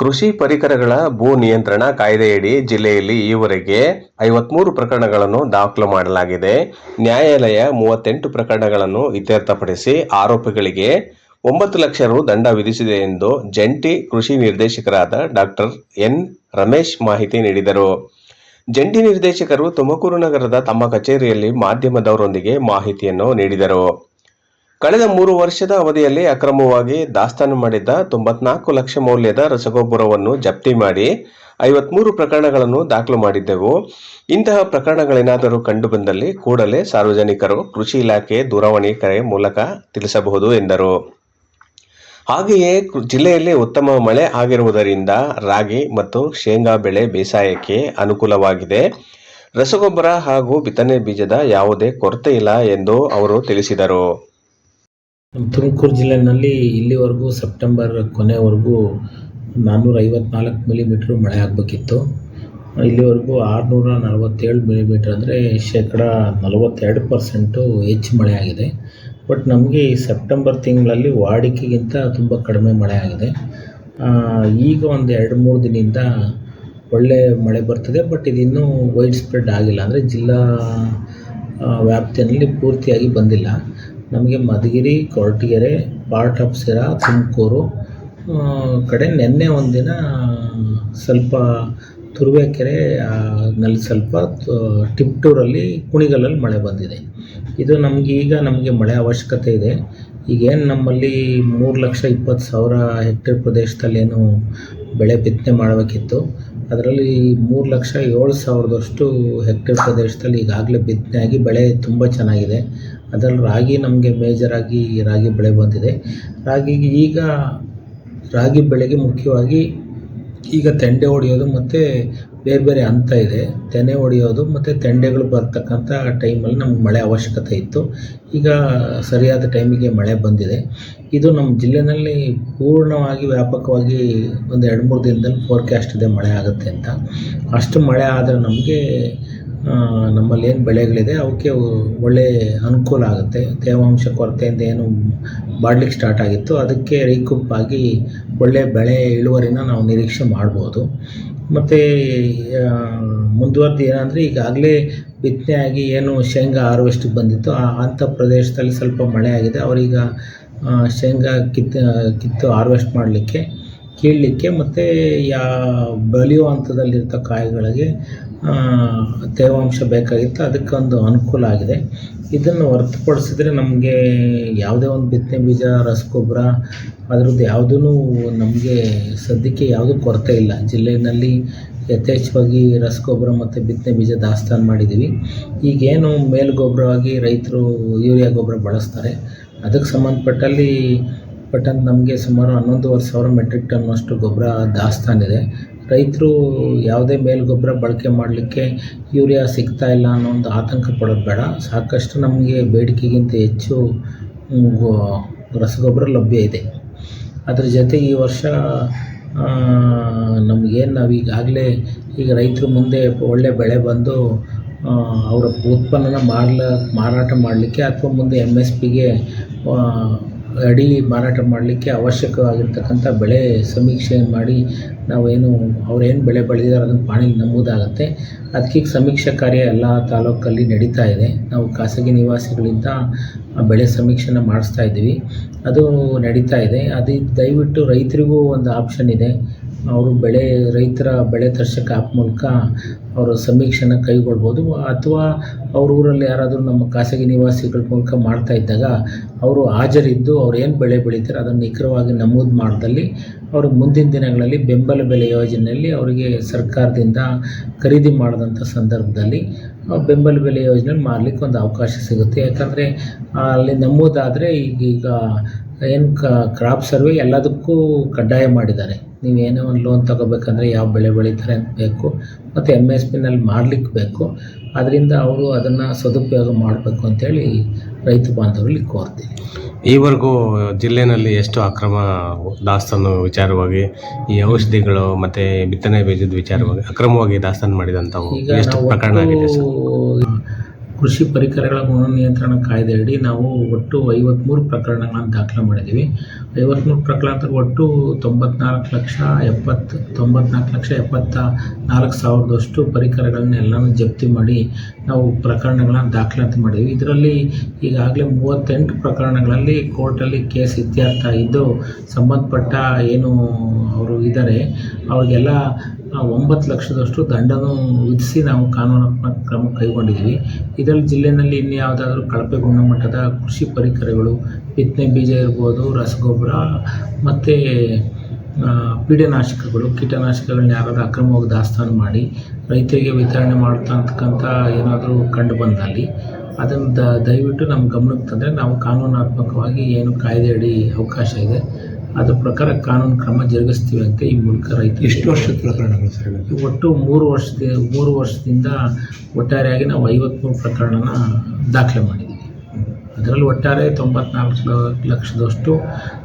ಕೃಷಿ ಪರಿಕರಗಳ ಭೂ ನಿಯಂತ್ರಣ ಕಾಯ್ದೆಯಡಿ ಜಿಲ್ಲೆಯಲ್ಲಿ ಈವರೆಗೆ ಐವತ್ಮೂರು ಪ್ರಕರಣಗಳನ್ನು ದಾಖಲು ಮಾಡಲಾಗಿದೆ. ನ್ಯಾಯಾಲಯ ಮೂವತ್ತೆಂಟು ಪ್ರಕರಣಗಳನ್ನು ಇತ್ಯರ್ಥಪಡಿಸಿ ಆರೋಪಿಗಳಿಗೆ ಒಂಬತ್ತು ಲಕ್ಷ ರು ದಂಡ ವಿಧಿಸಿದೆ ಎಂದು ಜಂಟಿ ಕೃಷಿ ನಿರ್ದೇಶಕರಾದ ಡಾಕ್ಟರ್ ಎನ್ ರಮೇಶ್ ಮಾಹಿತಿ ನೀಡಿದರು. ಜಂಟಿ ನಿರ್ದೇಶಕರು ತುಮಕೂರು ನಗರದ ತಮ್ಮ ಕಚೇರಿಯಲ್ಲಿ ಮಾಧ್ಯಮದವರೊಂದಿಗೆ ಮಾಹಿತಿಯನ್ನು ನೀಡಿದರು. ಕಳೆದ ಮೂರು ವರ್ಷದ ಅವಧಿಯಲ್ಲಿ ಅಕ್ರಮವಾಗಿ ದಾಸ್ತಾನು ಮಾಡಿದ್ದ ತೊಂಬತ್ನಾಲ್ಕು ಲಕ್ಷ ಮೌಲ್ಯದ ರಸಗೊಬ್ಬರವನ್ನು ಜಪ್ತಿ ಮಾಡಿ ಐವತ್ಮೂರು ಪ್ರಕರಣಗಳನ್ನು ದಾಖಲು ಮಾಡಿದ್ದೆವು. ಇಂತಹ ಪ್ರಕರಣಗಳೇನಾದರೂ ಕಂಡುಬಂದಲ್ಲಿ ಕೂಡಲೇ ಸಾರ್ವಜನಿಕರು ಕೃಷಿ ಇಲಾಖೆ ದೂರವಾಣಿ ಕರೆ ಮೂಲಕ ತಿಳಿಸಬಹುದು ಎಂದರು. ಹಾಗೆಯೇ ಜಿಲ್ಲೆಯಲ್ಲಿ ಉತ್ತಮ ಮಳೆ ಆಗಿರುವುದರಿಂದ ರಾಗಿ ಮತ್ತು ಶೇಂಗಾ ಬೆಳೆ ಬೇಸಾಯಕ್ಕೆ ಅನುಕೂಲವಾಗಿದೆ. ರಸಗೊಬ್ಬರ ಹಾಗೂ ಬಿತ್ತನೆ ಬೀಜದ ಯಾವುದೇ ಕೊರತೆ ಇಲ್ಲ ಎಂದು ಅವರು ತಿಳಿಸಿದರು. ನಮ್ಮ ತುಮಕೂರು ಜಿಲ್ಲೆಯಲ್ಲಿ ಇಲ್ಲಿವರೆಗೂ ಸೆಪ್ಟೆಂಬರ್ ಕೊನೆವರೆಗೂ ನಾನ್ನೂರ ಐವತ್ನಾಲ್ಕು ಮಿಲಿಮೀಟ್ರ್ ಮಳೆ ಆಗಬೇಕಿತ್ತು. ಇಲ್ಲಿವರೆಗೂ ಆರುನೂರ ನಲವತ್ತೇಳು ಮಿಲಿಮೀಟ್ರ್ ಅಂದರೆ ಶೇಕಡ ನಲವತ್ತೆರಡು ಪರ್ಸೆಂಟು ಹೆಚ್ಚು ಮಳೆ ಆಗಿದೆ. ಬಟ್ ನಮಗೆ ಈ ಸೆಪ್ಟೆಂಬರ್ ತಿಂಗಳಲ್ಲಿ ವಾಡಿಕೆಗಿಂತ ತುಂಬ ಕಡಿಮೆ ಮಳೆ ಆಗಿದೆ. ಈಗ ಒಂದು ಎರಡು ಮೂರು ದಿನದಿಂದ ಒಳ್ಳೆ ಮಳೆ ಬರ್ತದೆ, ಬಟ್ ಇದಿನ್ನೂ ವೈಡ್ ಸ್ಪ್ರೆಡ್ ಆಗಿಲ್ಲ. ಅಂದರೆ ಜಿಲ್ಲಾ ವ್ಯಾಪ್ತಿಯಲ್ಲಿ ಪೂರ್ತಿಯಾಗಿ ಬಂದಿಲ್ಲ. ನಮಗೆ ಮಧುಗಿರಿ, ಕೊರಟಗೆರೆ ಪಾರ್ಟ್ ಆಫ್ ಸಿರಾ ತುಮಕೂರು ಕಡೆ ನಿನ್ನೆ ಒಂದಿನ ಸ್ವಲ್ಪ ತುರುವೇಕೆರೆ ನಲ್ಲಿ ಸ್ವಲ್ಪ ಟಿಪ್ಟೂರಲ್ಲಿ ಕುಣಿಗಲಲ್ಲಿ ಮಳೆ ಬಂದಿದೆ. ಇದು ನಮಗೆ ಈಗ ನಮಗೆ ಮಳೆ ಅವಶ್ಯಕತೆ ಇದೆ. ಈಗೇನು ನಮ್ಮಲ್ಲಿ ಮೂರು ಲಕ್ಷ ಇಪ್ಪತ್ತು ಸಾವಿರ ಹೆಕ್ಟೇರ್ ಪ್ರದೇಶದಲ್ಲೇನು ಬೆಳೆ ಬಿತ್ತನೆ ಮಾಡಬೇಕಿತ್ತು. ಅದರಲ್ಲಿ ಮೂರು ಲಕ್ಷ ಏಳು ಸಾವಿರದಷ್ಟು ಹೆಕ್ಟೇರ್ ಪ್ರದೇಶದಲ್ಲಿ ಈಗಾಗಲೇ ಬಿತ್ತನೆ ಆಗಿ ಬೆಳೆ ತುಂಬ ಚೆನ್ನಾಗಿದೆ. ಅದರಲ್ಲಿ ರಾಗಿ ನಮಗೆ ಮೇಜರಾಗಿ ರಾಗಿ ಬೆಳೆ ಬಂದಿದೆ. ರಾಗಿಗೆ ಈಗ ರಾಗಿ ಬೆಳೆಗೆ ಮುಖ್ಯವಾಗಿ ಈಗ ತೆಂಡೆ ಹೊಡೆಯೋದು ಮತ್ತು ಬೇರೆ ಬೇರೆ ಹಂತ ಇದೆ. ತೆನೆ ಹೊಡೆಯೋದು ಮತ್ತು ತೆಂಡೆಗಳು ಬರ್ತಕ್ಕಂಥ ಟೈಮಲ್ಲಿ ನಮ್ಗೆ ಮಳೆ ಅವಶ್ಯಕತೆ ಇತ್ತು. ಈಗ ಸರಿಯಾದ ಟೈಮಿಗೆ ಮಳೆ ಬಂದಿದೆ. ಇದು ನಮ್ಮ ಜಿಲ್ಲೆಯಲ್ಲಿ ಪೂರ್ಣವಾಗಿ ವ್ಯಾಪಕವಾಗಿ ಒಂದು ಎರಡು ಮೂರು ದಿನದಲ್ಲಿ ಫೋರ್ಕ್ಯಾಸ್ಟ್ ಇದೆ ಮಳೆ ಆಗುತ್ತೆ ಅಂತ. ಅಷ್ಟು ಮಳೆ ಆದರೆ ನಮಗೆ ನಮ್ಮಲ್ಲಿ ಏನು ಬೆಳೆಗಳಿದೆ, ಅವಕ್ಕೆ ಒಳ್ಳೆ ಅನುಕೂಲ ಆಗುತ್ತೆ. ತೇವಾಂಶ ಕೊರತೆಯಿಂದ ಏನು ಬಾಡ್ಲಿಕ್ಕೆ ಸ್ಟಾರ್ಟ್ ಆಗಿತ್ತು. ಅದಕ್ಕೆ ರೀಕೂಪ್ ಆಗಿ ಒಳ್ಳೆ ಬೆಳೆ ಇಳುವರಿನ ನಾವು ನಿರೀಕ್ಷೆ ಮಾಡ್ಬೋದು. ಮತ್ತು ಮುಂದುವರೆದು ಏನಂದರೆ, ಈಗಾಗಲೇ ಬಿತ್ತನೆ ಆಗಿ ಏನು ಶೇಂಗಾ ಹಾರ್ವೆಸ್ಟಿಗೆ ಬಂದಿತ್ತು. ಆ, ಅಂಥ ಪ್ರದೇಶದಲ್ಲಿ ಸ್ವಲ್ಪ ಮಳೆ ಆಗಿದೆ. ಅವರೀಗ ಶೇಂಗಾ ಕಿತ್ತು ಕಿತ್ತು ಹಾರ್ವೆಸ್ಟ್ ಮಾಡಲಿಕ್ಕೆ ಕೀಳಲಿಕ್ಕೆ ಮತ್ತು ಯಾ ಬೆಳೆಯೋ ಹಂತದಲ್ಲಿರ್ತ ಕಾಯಿಗಳಿಗೆ ತೇವಾಂಶ ಬೇಕಾಗಿತ್ತು. ಅದಕ್ಕೊಂದು ಅನುಕೂಲ ಆಗಿದೆ. ಇದನ್ನು ಹೊರತುಪಡಿಸಿದ್ರೆ ನಮಗೆ ಯಾವುದೇ ಒಂದು ಬಿತ್ತನೆ ಬೀಜ ರಸಗೊಬ್ಬರ ಅದರದ್ದು ಯಾವುದೂ ನಮಗೆ ಸದ್ಯಕ್ಕೆ ಯಾವುದೂ ಕೊರತೆ ಇಲ್ಲ. ಜಿಲ್ಲೆಯಲ್ಲಿ ಯಥೇಚ್ಛವಾಗಿ ರಸಗೊಬ್ಬರ ಮತ್ತು ಬಿತ್ತನೆ ಬೀಜ ದಾಸ್ತಾನು ಮಾಡಿದ್ದೀವಿ. ಈಗೇನು ಮೇಲ್ಗೊಬ್ಬರವಾಗಿ ರೈತರು ಯೂರಿಯಾ ಗೊಬ್ಬರ ಬಳಸ್ತಾರೆ. ಅದಕ್ಕೆ ಸಂಬಂಧಪಟ್ಟಲ್ಲಿ ಪಟ್ಟಂತ ನಮಗೆ ಸುಮಾರು ಹನ್ನೊಂದುವರೆ ಸಾವಿರ ಮೆಟ್ರಿಕ್ ಟನ್ನಷ್ಟು ಗೊಬ್ಬರ ದಾಸ್ತಾನಿದೆ ರೈತರು ಯಾವುದೇ ಮೇಲ್ಗೊಬ್ಬರ ಬಳಕೆ ಮಾಡಲಿಕ್ಕೆ ಯೂರಿಯಾ ಸಿಗ್ತಾ ಇಲ್ಲ ಅನ್ನೋ ಒಂದು ಆತಂಕ ಪಡೋದು ಬೇಡ. ಸಾಕಷ್ಟು ನಮಗೆ ಬೇಡಿಕೆಗಿಂತ ಹೆಚ್ಚು ರಸಗೊಬ್ಬರ ಲಭ್ಯ ಇದೆ. ಅದ್ರ ಜೊತೆ ಈ ವರ್ಷ ನಮಗೇನು ನಾವು ಈಗಾಗಲೇ ಈಗ ರೈತರು ಮುಂದೆ ಒಳ್ಳೆ ಬೆಳೆ ಬಂದು ಅವರ ಉತ್ಪನ್ನನ ಮಾರ್ಲ ಮಾರಾಟ ಮಾಡಲಿಕ್ಕೆ ಅಥವಾ ಮುಂದೆ ಎಂ ಎಸ್ ಪಿಗೆ ಅಡಿ ಮಾರಾಟ ಮಾಡಲಿಕ್ಕೆ ಅವಶ್ಯಕವಾಗಿರ್ತಕ್ಕಂಥ ಬೆಳೆ ಸಮೀಕ್ಷೆ ಮಾಡಿ ನಾವೇನು ಅವ್ರೇನು ಬೆಳೆ ಬೆಳೆದಿದ್ದಾರೆ ಅದನ್ನು ಪಾಣಿಲಿ ನಮೂದಾಗುತ್ತೆ ಅದಕ್ಕೆ ಸಮೀಕ್ಷಾ ಕಾರ್ಯ ಎಲ್ಲ ತಾಲೂಕಲ್ಲಿ ನಡೀತಾ ಇದೆ. ನಾವು ಖಾಸಗಿ ನಿವಾಸಿಗಳಿಂದ ಬೆಳೆ ಸಮೀಕ್ಷೆನ ಮಾಡಿಸ್ತಾ ಇದ್ದೀವಿ. ಅದು ನಡೀತಾ ಇದೆ. ಅದು ದಯವಿಟ್ಟು ರೈತರಿಗೂ ಒಂದು ಆಪ್ಷನ್ ಇದೆ. ಅವರು ಬೆಳೆ, ರೈತರ ಬೆಳೆ ದರ್ಶಕ ಆ್ಯಪ್ ಮೂಲಕ ಅವರು ಸಮೀಕ್ಷೆನ ಕೈಗೊಳ್ಬೋದು. ಅಥವಾ ಅವ್ರ ಊರಲ್ಲಿ ಯಾರಾದರೂ ನಮ್ಮ ಖಾಸಗಿ ನಿವಾಸಿಗಳ ಮೂಲಕ ಮಾಡ್ತಾ ಇದ್ದಾಗ ಅವರು ಹಾಜರಿದ್ದು ಅವ್ರು ಏನು ಬೆಳೆ ಬೆಳೀತಾರೆ ಅದನ್ನು ನಿಖರವಾಗಿ ನಮೂದು ಮಾಡ್ದಲ್ಲಿ ಅವ್ರಿಗೆ ಮುಂದಿನ ದಿನಗಳಲ್ಲಿ ಬೆಂಬಲ ಬೆಲೆ ಯೋಜನೆಯಲ್ಲಿ ಅವರಿಗೆ ಸರ್ಕಾರದಿಂದ ಖರೀದಿ ಮಾಡಿದಂಥ ಸಂದರ್ಭದಲ್ಲಿ ಬೆಂಬಲ ಬೆಲೆ ಯೋಜನೆಯಲ್ಲಿ ಮಾರಲಿಕ್ಕೆ ಒಂದು ಅವಕಾಶ ಸಿಗುತ್ತೆ. ಯಾಕಂದರೆ ಅಲ್ಲಿ ನಮೂದಾದರೆ ಈಗೀಗ ಏನು ಏನು ಕ್ರಾಪ್ ಸರ್ವೆ ಎಲ್ಲದಕ್ಕೂ ಕಡ್ಡಾಯ ಮಾಡಿದ್ದಾರೆ. ನೀವು ಏನೇ ಒಂದು ಲೋನ್ ತಗೋಬೇಕಂದ್ರೆ ಯಾವ ಬೆಳೆ ಬೆಳೀತಾರೆ ಅಂತ ಬೇಕು. ಮತ್ತು ಎಂ ಎಸ್ ಪಿನಲ್ಲಿ ಮಾಡಲಿಕ್ಕೆ ಬೇಕು. ಅದರಿಂದ ಅವರು ಅದನ್ನು ಸದುಪಯೋಗ ಮಾಡಬೇಕು ಅಂತೇಳಿ ರೈತ ಬಾಂಧವರಲ್ಲಿ ಕೋರ್ತೀನಿ. ಈವರೆಗೂ ಜಿಲ್ಲೆಯಲ್ಲಿ ಎಷ್ಟು ಅಕ್ರಮ ದಾಸ್ತಾನು ವಿಚಾರವಾಗಿ ಈ ಔಷಧಿಗಳು ಮತ್ತೆ ಬಿತ್ತನೆ ಬೀಜದ ವಿಚಾರವಾಗಿ ಅಕ್ರಮವಾಗಿ ದಾಸ್ತಾನು ಮಾಡಿದಂಥವು ಎಷ್ಟು ಪ್ರಕರಣ ಆಗಿದೆ ಸರ್? ಕೃಷಿ ಪರಿಕರಗಳ ಗುಣ ನಿಯಂತ್ರಣ ಕಾಯ್ದೆಯಡಿ ನಾವು ಒಟ್ಟು ಐವತ್ತ್ಮೂರು ಪ್ರಕರಣಗಳನ್ನು ದಾಖಲೆ ಮಾಡಿದ್ದೀವಿ. ಐವತ್ತ್ಮೂರು ಪ್ರಕರಣ ಒಟ್ಟು ತೊಂಬತ್ನಾಲ್ಕು ಲಕ್ಷ ಎಪ್ಪತ್ತು, ತೊಂಬತ್ನಾಲ್ಕು ಲಕ್ಷ ಎಪ್ಪತ್ತ ನಾಲ್ಕು ಸಾವಿರದಷ್ಟು ಪರಿಕರಗಳನ್ನೆಲ್ಲನೂ ಜಪ್ತಿ ಮಾಡಿ ನಾವು ಪ್ರಕರಣಗಳನ್ನು ದಾಖಲಾತಿ ಮಾಡಿದ್ವಿ ಇದರಲ್ಲಿ ಈಗಾಗಲೇ ಮೂವತ್ತೆಂಟು ಪ್ರಕರಣಗಳಲ್ಲಿ ಕೋರ್ಟಲ್ಲಿ ಕೇಸ್ ಇತ್ಯರ್ಥ ಇದ್ದು, ಸಂಬಂಧಪಟ್ಟ ಏನು ಅವರು ಇದ್ದಾರೆ, ಅವ್ರಿಗೆಲ್ಲ ಒಂಬತ್ತು ಲಕ್ಷದಷ್ಟು ದಂಡವನ್ನು ವಿಧಿಸಿ ನಾವು ಕಾನೂನಾತ್ಮಕ ಕ್ರಮ ಕೈಗೊಂಡಿದ್ದೀವಿ ಇದರಲ್ಲಿ ಜಿಲ್ಲೆಯಲ್ಲಿ ಇನ್ನು ಯಾವುದಾದ್ರೂ ಕಳಪೆ ಗುಣಮಟ್ಟದ ಕೃಷಿ ಪರಿಕರಗಳು, ಬಿತ್ತನೆ ಬೀಜ ಇರ್ಬೋದು, ರಸಗೊಬ್ಬರ ಮತ್ತು ಪೀಡನಾಶಕಗಳು, ಕೀಟನಾಶಕಗಳನ್ನ ಯಾರಾದರೂ ಅಕ್ರಮವಾಗಿ ದಾಸ್ತಾನು ಮಾಡಿ ರೈತರಿಗೆ ವಿತರಣೆ ಮಾಡ್ತಾ ಅಂತಕ್ಕಂಥ ಏನಾದರೂ ಕಂಡು ಬಂದಲ್ಲಿ ಅದನ್ನು ದಯವಿಟ್ಟು ನಮ್ಮ ಗಮನಕ್ಕೆ ತಂದರೆ ನಾವು ಕಾನೂನಾತ್ಮಕವಾಗಿ ಏನು ಕಾಯ್ದೆಯಡಿ ಅವಕಾಶ ಇದೆ. ಅದ್ರ ಪ್ರಕಾರ ಕಾನೂನು ಕ್ರಮ ಜರುಗಿಸ್ತೀವಿ ಅಂತ ಈ ಮೂಲಕ ರೈತ ಎಷ್ಟು ವರ್ಷದ ಪ್ರಕರಣಗಳು ಸರ್ ಇವು? ಒಟ್ಟು ಮೂರು ವರ್ಷದ ಮೂರು ವರ್ಷದಿಂದ ಒಟ್ಟಾರೆಯಾಗಿ ನಾವು ಐವತ್ತ್ಮೂರು ಪ್ರಕರಣನ ದಾಖಲೆ ಮಾಡಿದ್ದೀವಿ. ಅದರಲ್ಲಿ ಒಟ್ಟಾರೆ ತೊಂಬತ್ನಾಲ್ಕು ಲ- ಲಕ್ಷದಷ್ಟು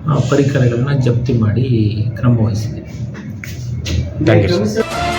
ಆ, ಪರಿಕರಗಳನ್ನ ಜಪ್ತಿ ಮಾಡಿ ಕ್ರಮ ವಹಿಸಿದ್ದೀವಿ. Thank you sir